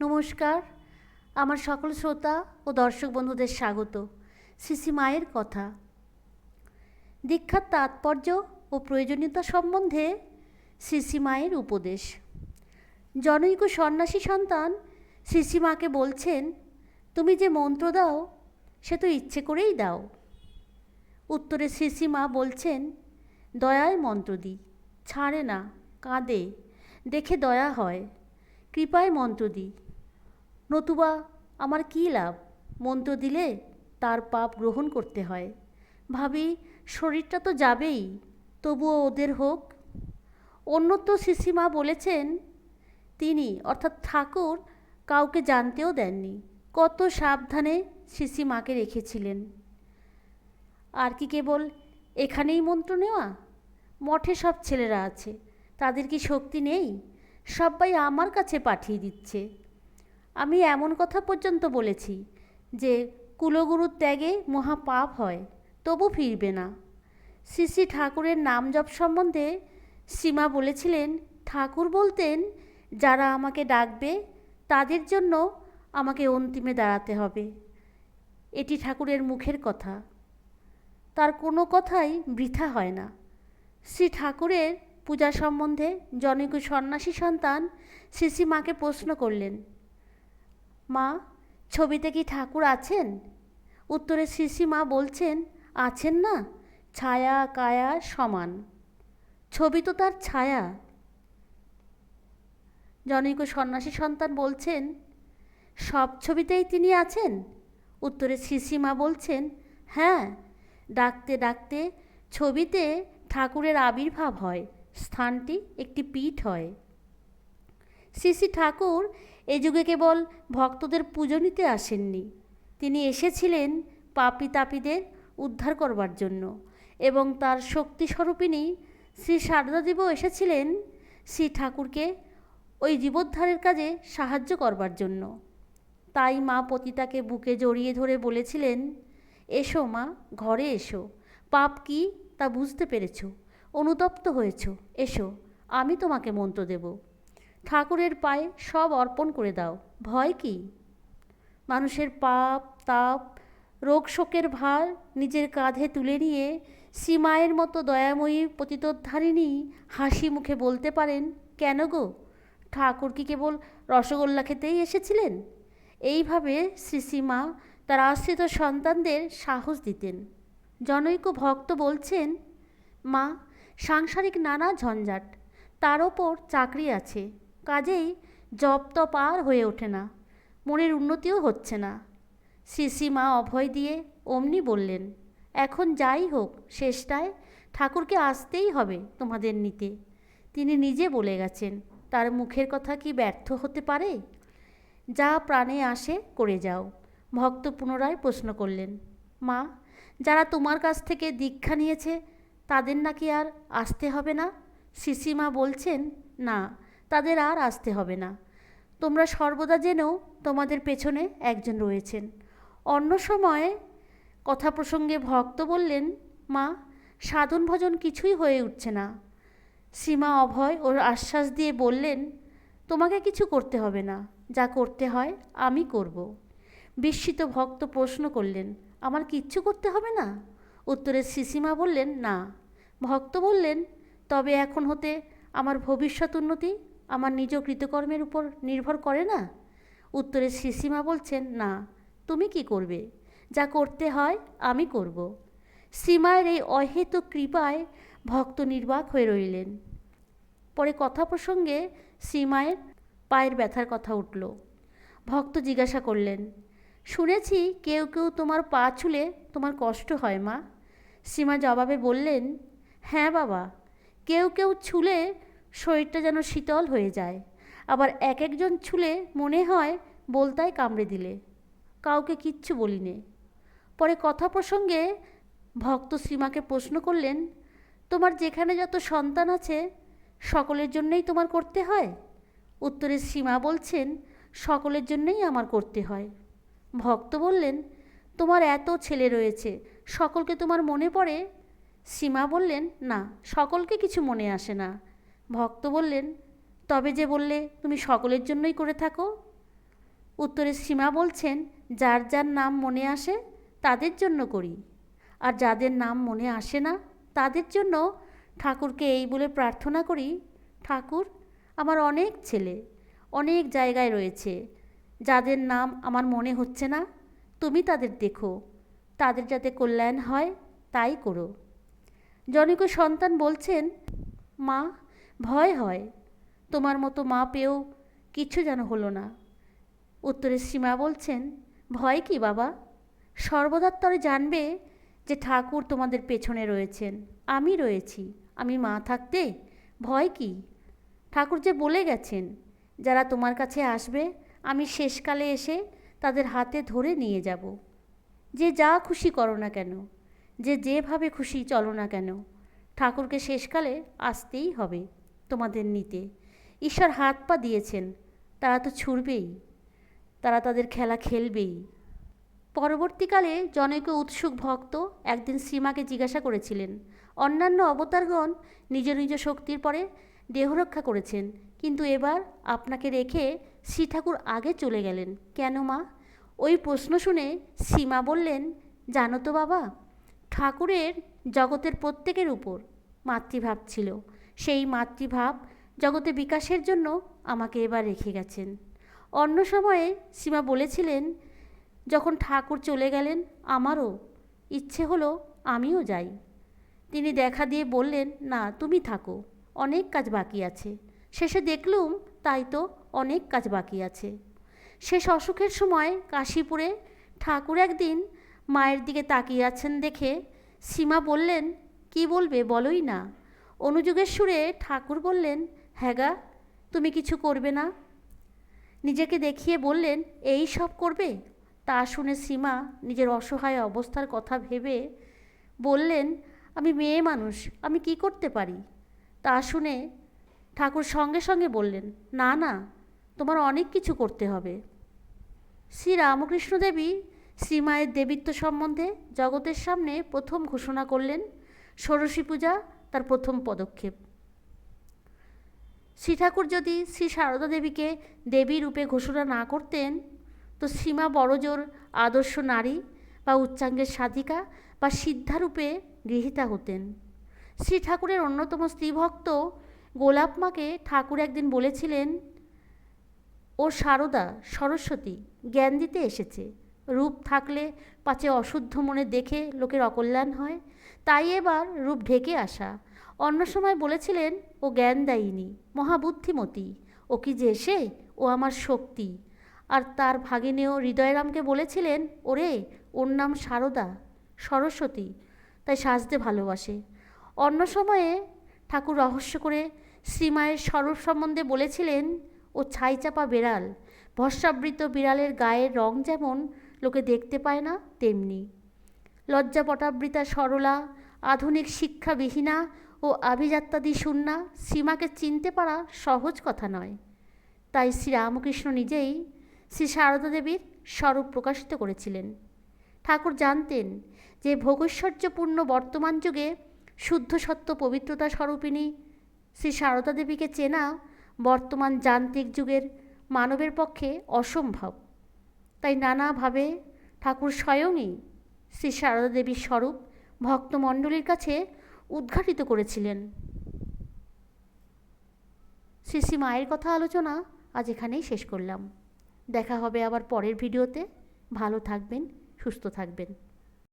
নমস্কার। আমার সকল শ্রোতা ও দর্শক বন্ধুদের স্বাগত। শ্রী মায়ের কথা। দীক্ষার তাৎপর্য ও প্রয়োজনীয়তা সম্বন্ধে শ্রী মায়ের উপদেশ। জনৈক সন্ন্যাসী সন্তান শ্রী মাকে বলছেন, তুমি যে মন্ত্র দাও, সে তো ইচ্ছে করেই দাও। উত্তরে শ্রী মা বলছেন, দয়ায় মন্ত্র দিই, ছাড়ে না, কাঁদে, দেখে দয়া হয়, কৃপায় মন্ত্র দিই। নতুবা আমার কী লাভ? মন্ত্র দিলে তার পাপ গ্রহণ করতে হয়। ভাবি, শরীরটা তো যাবেই, তবুও ওদের হোক। অন্যত্র শিশিমা বলেছেন, তিনি, অর্থাৎ ঠাকুর, কাউকে জানতেও দেননি। কত সাবধানে শিশিমাকে রেখেছিলেন। আর কি কেবল এখানেই মন্ত্র নেওয়া? মঠে সব ছেলেরা আছে, তাদের কি শক্তি নেই? সবাই আমার কাছে পাঠিয়ে দিচ্ছে। আমি এমন কথা পর্যন্ত বলেছি যে কুলগুরুর ত্যাগে মহা পাপ হয়, তবু ফিরবে না। শ্রী শ্রী ঠাকুরের নাম জপ সম্বন্ধে সীমা বলেছিলেন, ঠাকুর বলতেন, যারা আমাকে ডাকবে, তাদের জন্য আমাকে অন্তিমে দাঁড়াতে হবে। এটি ঠাকুরের মুখের কথা। তার কোনো কথাই বৃথা হয় না। শ্রী ঠাকুরের পূজা সম্বন্ধে জনৈক সন্ন্যাসী সন্তান শ্রী শ্রী মাকে প্রশ্ন করলেন মা, ছবিতে কি ঠাকুর আছেন? উত্তরে শ্রী মা বলছেন, আছেন না, ছায়া কায়া সমান। ছবি তো তার ছায়া। জনৈক সন্ন্যাসী সন্তান বলছেন, সব ছবিতেই তিনি আছেন? উত্তরে মা বলছেন হ্যাঁ ডাকতে ডাকতে ছবিতে ঠাকুরের আবির্ভাব হয়, স্থানটি একটি পীঠ হয়। শ্রী ঠাকুর এ যুগে কেবল ভক্তদের পুজো নিতে আসেননি। তিনি এসেছিলেন পাপি তাপিদের উদ্ধার করবার জন্য এবং তার শক্তি শক্তিস্বরূপিণী শ্রী সারদাদেবও এসেছিলেন শ্রী ঠাকুরকে ওই জীবোদ্ধারের কাজে সাহায্য করবার জন্য। তাই মা পতিতাকে বুকে জড়িয়ে ধরে বলেছিলেন, এসো মা, ঘরে এসো। পাপ কি তা বুঝতে পেরেছ। অনুতপ্ত হয়েছ। এসো, আমি তোমাকে মন্ত্র দেব। ঠাকুরের পায়ে সব অর্পণ করে দাও। ভয় কি? মানুষের পাপ, তাপ, রোগ শোকের ভার নিজের কাঁধে তুলে নিয়ে সীমায়ের মতো দয়াময়ী পতিতোদ্ধারিণী হাসি মুখে বলতে পারেন, কেন গো? ঠাকুর কি কেবল রসগোল্লা খেতেই এসেছিলেন? এইভাবে শ্রী শ্রীসীমা তার আশ্রিত সন্তানদের সাহস দিতেন। জনৈক ভক্ত বলছেন, মা, সাংসারিক নানা ঝঞ্ঝাট, তার ওপর চাকরি আছে কাজেই জপ তপ আর হয়ে ওঠে না, মনের উন্নতিও হচ্ছে না। শ্রী মা অভয় দিয়ে অমনি বললেন, এখন যাই হোক, শেষটায় ঠাকুরকে আসতেই হবে তোমাদের নিতে। তিনি নিজে বলে গেছেন, তার মুখের কথা কি ব্যর্থ হতে পারে? যা প্রাণে আসে করে যাও। ভক্ত পুনরায় প্রশ্ন করলেন, মা, যারা তোমার কাছ থেকে দীক্ষা নিয়েছে, তাদের নাকি আর আসতে হবে না? শিশিমা বলছেন, না তাদের আর আসতে হবে না। তোমরা সর্বদা জেনেও তোমাদের পেছনে একজন রয়েছেন। অন্য সময়ে কথা প্রসঙ্গে ভক্ত বললেন, মা, সাধন ভজন কিছুই হয়ে উঠছে না। সীমা অভয় ওর আশ্বাস দিয়ে বললেন, তোমাকে কিছু করতে হবে না। যা করতে হয়, আমি করব। বিস্মিত ভক্ত প্রশ্ন করলেন, আমার কিচ্ছু করতে হবে না? উত্তরে শিশিমা বললেন, না। ভক্ত বললেন, তবে এখন হতে আমার ভবিষ্যৎ উন্নতি আমার নিজ কৃতকর্মের উপর নির্ভর করে না? উত্তরে শিশিমা বলছেন, না, তুমি কি করবে? যা করতে হয়, আমি করব। শ্রীমায়ের এই অহেতু কৃপায় ভক্ত নির্বাক হয়ে রইলেন। পরে কথা প্রসঙ্গে শ্রীমায়ের পায়ের ব্যথার কথা উঠল। ভক্ত জিজ্ঞাসা করলেন, শুনেছি কেউ কেউ তোমার পা ছুলে তোমার কষ্ট হয় মা? সীমা জবাবে বললেন হ্যাঁ বাবা, কেউ কেউ ছুলে শরীরটা যেন শীতল হয়ে যায়। আবার এক একজন ছুলে মনে হয় বলতায় কামড়ে দিলে। কাউকে কিচ্ছু বলিনে। পরে কথা প্রসঙ্গে ভক্ত শ্রীমাকে প্রশ্ন করলেন, তোমার যেখানে যত সন্তান আছে, সকলের জন্যই তোমার করতে হয়? উত্তরে সীমা বলছেন, সকলের জন্যই আমার করতে হয়। ভক্ত বললেন, তোমার এত ছেলে রয়েছে, সকলকে তোমার মনে পড়ে? সীমা বললেন, না, সকলকে কিছু মনে আসে না। ভক্ত বললেন, তবে যে বললে তুমি সকলের জন্যই করে থাকো? উত্তরে সীমা বলছেন, যার যার নাম মনে আসে, তাদের জন্য করি। আর যাদের নাম মনে আসে না, তাদের জন্য ঠাকুরকে এই বলে প্রার্থনা করি, ঠাকুর, আমার অনেক ছেলে, অনেক জায়গায় রয়েছে। যাদের নাম আমার মনে হচ্ছে না, তুমি তাদের দেখো। তাদের যাতে কল্যাণ হয়, তাই করো। জনৈক সন্তান বলছেন, মা ভয় হয়। তোমার মতো মা পেয়েও কিছু যেন হলো না। উত্তরে সীমা বলছেন, ভয় কি বাবা? সর্বদার তরে জানবে যে ঠাকুর তোমাদের পেছনে রয়েছেন। আমি রয়েছি। আমি মা থাকতে ভয় কি? ঠাকুর যে বলে গেছেন, যারা তোমার কাছে আসবে, আমি শেষকালে এসে তাদের হাতে ধরে নিয়ে যাব। যে যা খুশি করো না কেন, যে যেভাবে খুশি চলো না কেন, ঠাকুরকে শেষকালে আসতেই হবে। তোমাদের নিতে। ঈশ্বর হাত পা দিয়েছেন, তারা তো ছুড়বেই, তারা তাদের খেলা খেলবেই। পরবর্তীকালে জনৈক উৎসুক ভক্ত একদিন সীমাকে জিজ্ঞাসা করেছিলেন, অন্যান্য অবতারগণ নিজ নিজ শক্তির পরে দেহরক্ষা করেছেন, কিন্তু এবার আপনাকে রেখে শ্রী ঠাকুর আগে চলে গেলেন। কেন মা? ওই প্রশ্ন শুনে সীমা বললেন, জানো তো বাবা, ঠাকুরের জগতের প্রত্যেকের উপর মাতৃভাব ছিল। সেই মাতৃভাব জগতে বিকাশের জন্য আমাকে এবার রেখে গেছেন। অন্য সময়ে সীমা বলেছিলেন, যখন ঠাকুর চলে গেলেন আমারও ইচ্ছে হলো আমিও যাই। তিনি দেখা দিয়ে বললেন, না, তুমি থাকো, অনেক কাজ বাকি আছে। শেষে দেখলুম তাই তো অনেক কাজ বাকি আছে। শেষ অসুখের সময় কাশীপুরে ঠাকুর একদিন মায়ের দিকে তাকিয়ে আছেন দেখে সীমা বললেন, কি বলবে বলোই না। অনুযোগের সুরে ঠাকুর বললেন হ্যাঁ গা, তুমি কিছু করবে না? নিজেকে দেখিয়ে বললেন, এই সব করবে? তা শুনে সীমা নিজের অসহায় অবস্থার কথা ভেবে বললেন, আমি মেয়ে মানুষ, আমি কি করতে পারি? তা শুনে ঠাকুর সঙ্গে সঙ্গে বললেন, না না, তোমার অনেক কিছু করতে হবে। শ্রী রামকৃষ্ণ দেবী শ্রীমায়ের দেবীত্ব সম্বন্ধে জগতের সামনে প্রথম ঘোষণা করলেন, ষোড়শী পূজা তার প্রথম পদক্ষেপ। শ্রী ঠাকুর যদি শ্রী সারদা দেবীকে দেবী রূপে ঘোষণা না করতেন, তো সীমা বড়জোর আদর্শ নারী বা উচ্চাঙ্গের সাধিকা বা সিদ্ধারূপে গৃহীতা হতেন। শ্রী ঠাকুরের অন্যতম স্ত্রীভক্ত গোলাপ মাকে ঠাকুর একদিন বলেছিলেন, ও সারদা, সরস্বতী, জ্ঞান দিতে এসেছে। রূপ থাকলে পাছে অশুদ্ধ মনে দেখে লোকের অকল্যাণ হয় তাই এবার রূপ ঢেকে আসা। অন্য সময় বলেছিলেন, ও জ্ঞান দেয়নি, মহাবুদ্ধিমতী, ও কি যে এসে ও আমার শক্তি। আর তার ভাগিনেও হৃদয়রামকে বলেছিলেন, ওরে, ওর নাম সারদা, সরস্বতী, তাই সাজতে ভালোবাসে। অন্য সময়ে ঠাকুর রহস্য করে শ্রীমায়ের স্বরূপ সম্বন্ধে বলেছিলেন, ও ছাইচাপা বেড়াল, ভস্মাবৃত বিড়ালের গায়ের রং যেমন লোকে দেখতে পায় না, তেমনি। লজ্জাপটাবৃতা সরলা, আধুনিক শিক্ষাবিহীনা ও আভিজাত্যাদি শূন্যা সীমাকে চিনতে পারা সহজ কথা নয়। তাই শ্রীরামকৃষ্ণ নিজেই শ্রী সারদা দেবীর স্বরূপ প্রকাশিত করেছিলেন। ঠাকুর জানতেন যে ভোগৈশ্বর্যপূর্ণ বর্তমান যুগে শুদ্ধ সত্য পবিত্রতা স্বরূপিণী শ্রী সারদা দেবীকে চেনা বর্তমান যান্ত্রিক যুগের মানবের পক্ষে অসম্ভব। তাই নানাভাবে ঠাকুর স্বয়ংই শ্রী সারদা দেবীর স্বরূপ ভক্তমণ্ডলীর কাছে উদ্ঘাটিত করেছিলেন। শ্রী শ্রী মায়ের কথা আলোচনা আজ এখানেই শেষ করলাম। দেখা হবে আবার পরের ভিডিওতে। ভালো থাকবেন, সুস্থ থাকবেন।